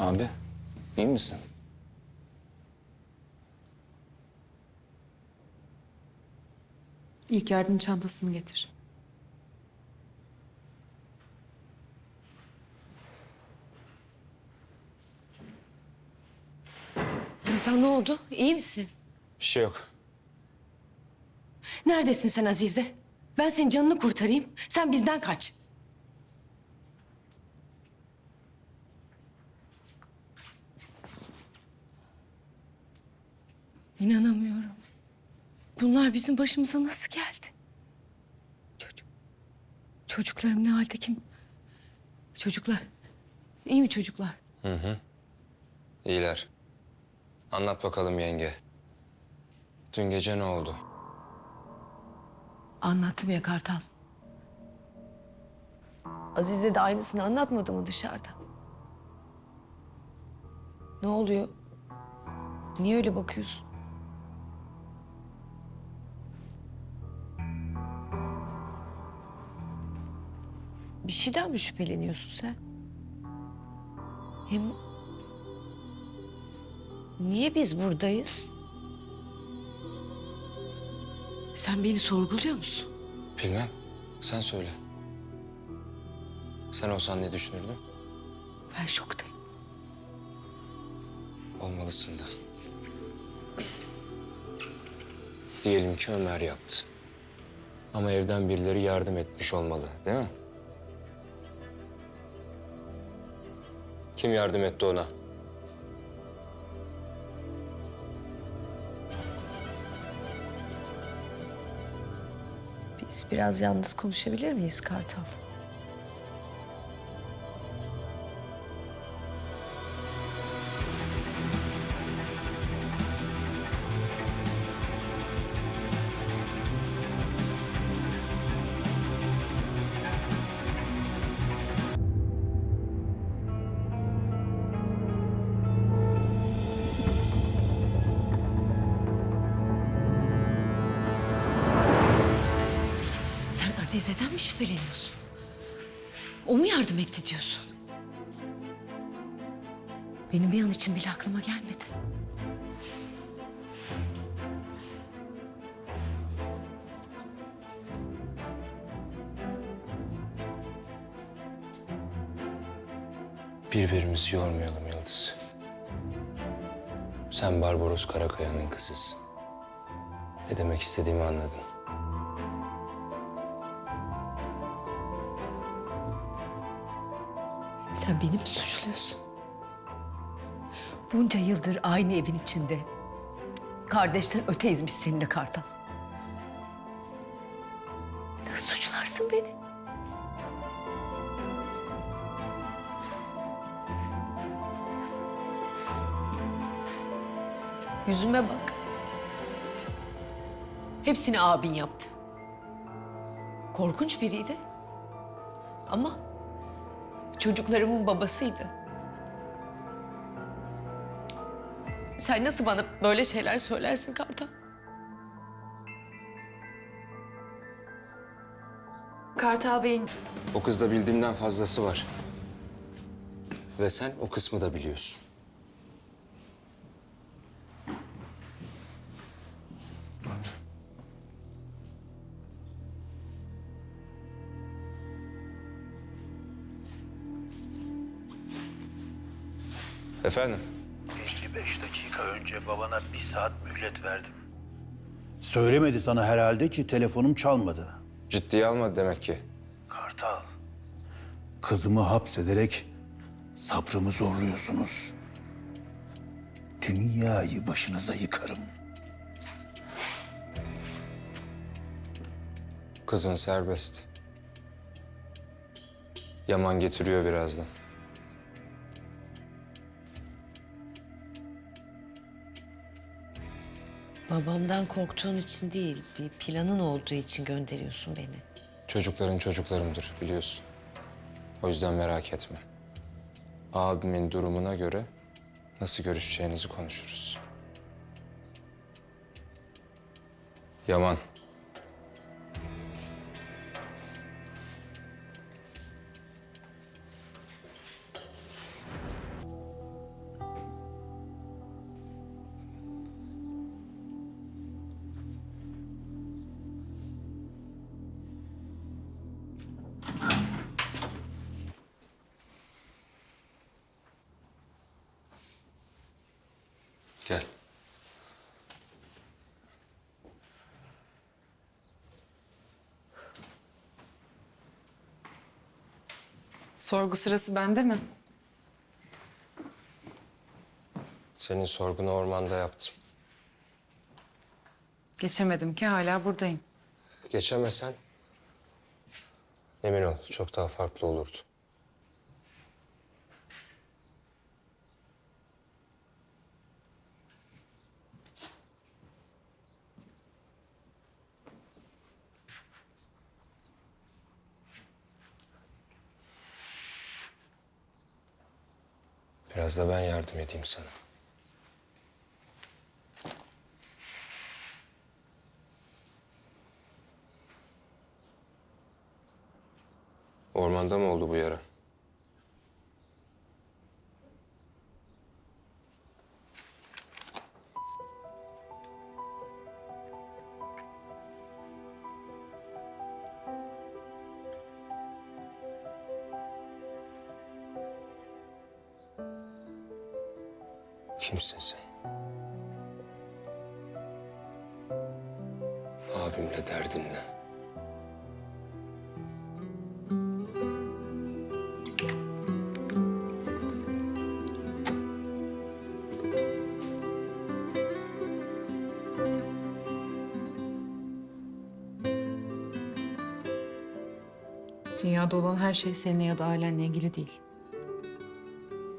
Abi, iyi misin? İlk yardım çantasını getir. Ertan ne oldu? İyi misin? Bir şey yok. Neredesin sen Azize? Ben senin canını kurtarayım. Sen bizden kaç. İnanamıyorum. Bunlar bizim başımıza nasıl geldi? Çocuk. Çocuklarım ne halde kim? Çocuklar. İyi mi çocuklar? İyiler. Anlat bakalım yenge. Dün gece ne oldu? Anlattım ya Kartal. Azize de aynısını anlatmadı mı dışarıda? Ne oluyor? Niye öyle bakıyorsun? Bir şeyden mi şüpheleniyorsun sen? Hem niye biz buradayız? Sen beni sorguluyor musun? Bilmem. Sen söyle. Sen olsan ne düşünürdün? Ben şoktayım. Olmalısın da. Diyelim ki Ömer yaptı. Ama evden birileri yardım etmiş olmalı, değil mi? Kim yardım etti ona? Biz biraz yalnız konuşabilir miyiz Kartal? Sen Azize'den mi şüpheleniyorsun? O mu yardım etti diyorsun? Benim bir an için bile aklıma gelmedi. Birbirimizi yormayalım Yıldız. Sen Barbaros Karakaya'nın kızısın. Ne demek istediğimi anladın. Sen beni mi suçluyorsun? Bunca yıldır aynı evin içinde. Kardeşten öteyiz biz seninle Kartal. Nasıl suçlarsın beni? Yüzüme bak. Hepsini abin yaptı. Korkunç biriydi. Ama çocuklarımın babasıydı. Sen nasıl bana böyle şeyler söylersin Kartal? Kartal Bey'in O kızda bildiğimden fazlası var. Ve sen o kısmı da biliyorsun. Efendim? 55 dakika önce babana bir saat mühlet verdim. Söylemedi sana herhalde ki telefonum çalmadı. Ciddiye almadı demek ki. Kartal, Kızımı hapsederek sabrımı zorluyorsunuz. Dünyayı başınıza yıkarım. Kızın serbest. Yaman getiriyor birazdan. Babamdan korktuğun için değil, bir planın olduğu için gönderiyorsun beni. Çocukların çocuklarımdır biliyorsun. O yüzden merak etme. Abimin durumuna göre nasıl görüşeceğinizi konuşuruz. Yaman. Sorgu sırası bende mi? Senin sorgunu ormanda yaptım. Geçemedim ki hala buradayım. Geçemesen emin ol çok daha farklı olurdu. Biraz da ben yardım edeyim sana. Ormanda mı oldu Kimsin sen? Abimle derdin ne? Dünyada olan her şey seninle ya da ailenle ilgili değil.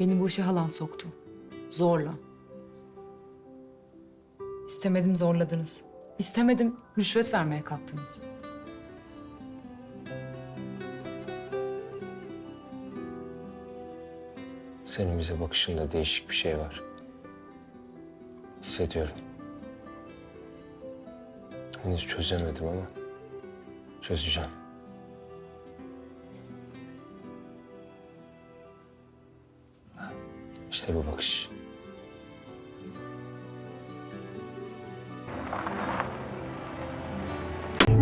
Beni bu işe halan soktu. Zorla. İstemedim zorladınız. İstemedim rüşvet vermeye kalktınız. Senin bize bakışında değişik bir şey var. Hissediyorum. Henüz çözemedim ama çözeceğim. İşte bu bakış.